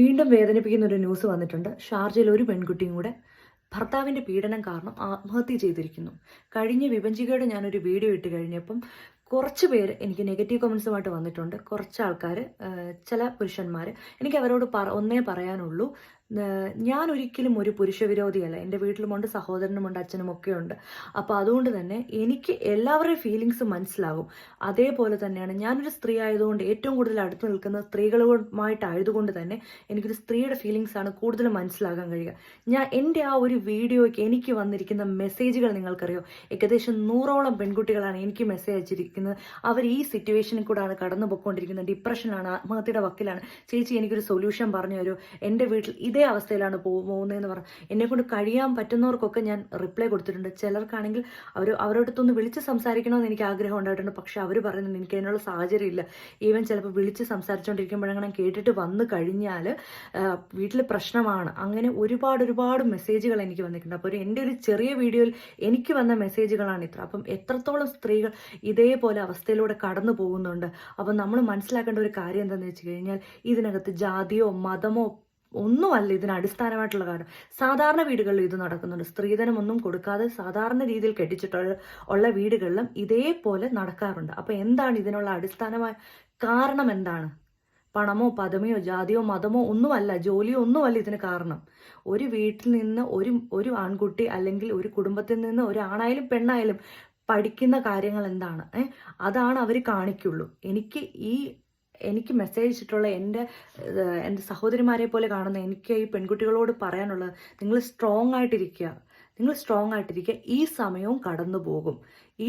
വീണ്ടും വേദനിപ്പിക്കുന്ന ഒരു ന്യൂസ് വന്നിട്ടുണ്ട്. ഷാർജയിൽ ഒരു പെൺകുട്ടിയും കൂടെ ഭർത്താവിന്റെ പീഡനം കാരണം ആത്മഹത്യ ചെയ്തിരിക്കുന്നു. കഴിഞ്ഞ വിഭജികയുടെ ഞാനൊരു വീഡിയോ ഇട്ട് കഴിഞ്ഞപ്പം കുറച്ച് പേര് എനിക്ക് നെഗറ്റീവ് കമൻസുമായിട്ട് വന്നിട്ടുണ്ട്. കുറച്ച് ആൾക്കാർ ചില പുരുഷന്മാർ എനിക്ക് അവരോട് പറ ഒന്നേ പറയാനുള്ളൂ. ഞാൻ ഒരിക്കലും ഒരു പുരുഷ വിരോധിയല്ല എന്റെ വീട്ടിലുമുണ്ട് സഹോദരനുമുണ്ട് അച്ഛനും ഒക്കെ ഉണ്ട് അപ്പോൾ അതുകൊണ്ട് തന്നെ എനിക്ക് എല്ലാവരുടെയും ഫീലിങ്സ് മനസ്സിലാകും അതേപോലെ തന്നെയാണ് ഞാനൊരു സ്ത്രീ ആയതുകൊണ്ട് ഏറ്റവും കൂടുതൽ അടുത്ത് നിൽക്കുന്ന സ്ത്രീകളുമായിട്ടായതുകൊണ്ട് തന്നെ എനിക്കൊരു സ്ത്രീയുടെ ഫീലിങ്സ് ആണ് കൂടുതൽ മനസ്സിലാകാൻ കഴിയുക. ഞാൻ എന്റെ ആ ഒരു വീഡിയോയ്ക്ക് എനിക്ക് വന്നിരിക്കുന്ന മെസ്സേജുകൾ നിങ്ങൾക്കറിയോ? ഏകദേശം നൂറോളം പെൺകുട്ടികളാണ് എനിക്ക് മെസ്സേജ് അയച്ചിരിക്കുന്നത്. അവർ ഈ സിറ്റുവേഷനിൽ കൂടാണ് കടന്നു പോയിക്കൊണ്ടിരിക്കുന്നത് ഡിപ്രഷനാണ് ആത്മഹത്യയുടെ വക്കിലാണ്. ചേച്ചി എനിക്കൊരു സൊല്യൂഷൻ പറഞ്ഞു തരുമോ എന്റെ വീട്ടിൽ ഇതേ അവസ്ഥയിലാണ് പോകുന്നതെന്ന് പറഞ്ഞു എന്നെ കൊണ്ട് കഴിയാൻ പറ്റുന്നവർക്കൊക്കെ ഞാൻ റിപ്ലൈ കൊടുത്തിട്ടുണ്ട്. ചിലർക്കാണെങ്കിൽ അവർ അവരോടത്തൊന്ന് വിളിച്ച് സംസാരിക്കണമെന്ന് എനിക്ക് ആഗ്രഹം ഉണ്ടായിട്ടുണ്ട്. പക്ഷെ അവർ പറയുന്നത് എനിക്ക് അതിനുള്ള സാഹചര്യം ഇല്ല. ഈവൻ ചിലപ്പോൾ വിളിച്ച് സംസാരിച്ചുകൊണ്ടിരിക്കുമ്പോഴങ്ങനെ കേട്ടിട്ട് വന്നു കഴിഞ്ഞാൽ വീട്ടിൽ പ്രശ്നമാണ്. അങ്ങനെ ഒരുപാട് ഒരുപാട് മെസ്സേജുകൾ എനിക്ക് വന്നിട്ടുണ്ട്. അപ്പോൾ എന്റെ ഒരു ചെറിയ വീഡിയോയിൽ എനിക്ക് വന്ന മെസ്സേജുകളാണ് ഇത്ര. അപ്പം എത്രത്തോളം സ്ത്രീകൾ ഇതേപോലെ അവസ്ഥയിലൂടെ കടന്നു പോകുന്നുണ്ട്. അപ്പം നമ്മൾ മനസ്സിലാക്കേണ്ട ഒരു കാര്യം എന്താണെന്ന് വെച്ച് കഴിഞ്ഞാൽ ഇതിനകത്ത് ജാതിയോ മതമോ ഒന്നുമല്ല ഇതിന് അടിസ്ഥാനമായിട്ടുള്ള കാരണം സാധാരണ വീടുകളിൽ ഇത് നടക്കുന്നുണ്ട്. സ്ത്രീധനം ഒന്നും കൊടുക്കാതെ സാധാരണ രീതിയിൽ കെട്ടിച്ചിട്ടുള്ള ഉള്ള വീടുകളിലും ഇതേപോലെ നടക്കാറുണ്ട്. അപ്പൊ എന്താണ് ഇതിനുള്ള അടിസ്ഥാനമായ കാരണം എന്താണ്? പണമോ പദമയോ ജാതിയോ മതമോ ഒന്നുമല്ല ജോലിയോ ഒന്നുമല്ല ഇതിന് കാരണം. ഒരു വീട്ടിൽ നിന്ന് ഒരു ഒരു ആൺകുട്ടി അല്ലെങ്കിൽ ഒരു കുടുംബത്തിൽ നിന്ന് ഒരു ആണായാലും പെണ്ണായാലും പഠിക്കുന്ന കാര്യങ്ങൾ എന്താണ്? ഏഹ് അതാണ് അവർ കാണിക്കുള്ളൂ. എനിക്ക് ഈ എനിക്ക് മെസ്സേജ് ഇട്ടിട്ടുള്ള എന്റെ എന്റെ സഹോദരിമാരെ പോലെ കാണുന്ന എനിക്ക് ഈ പെൺകുട്ടികളോട് പറയാനുള്ളത് നിങ്ങൾ സ്ട്രോങ് ആയിട്ടിരിക്കുക. നിങ്ങൾ സ്ട്രോങ് ആയിട്ടിരിക്കുക. ഈ സമയവും കടന്നു പോകും ഈ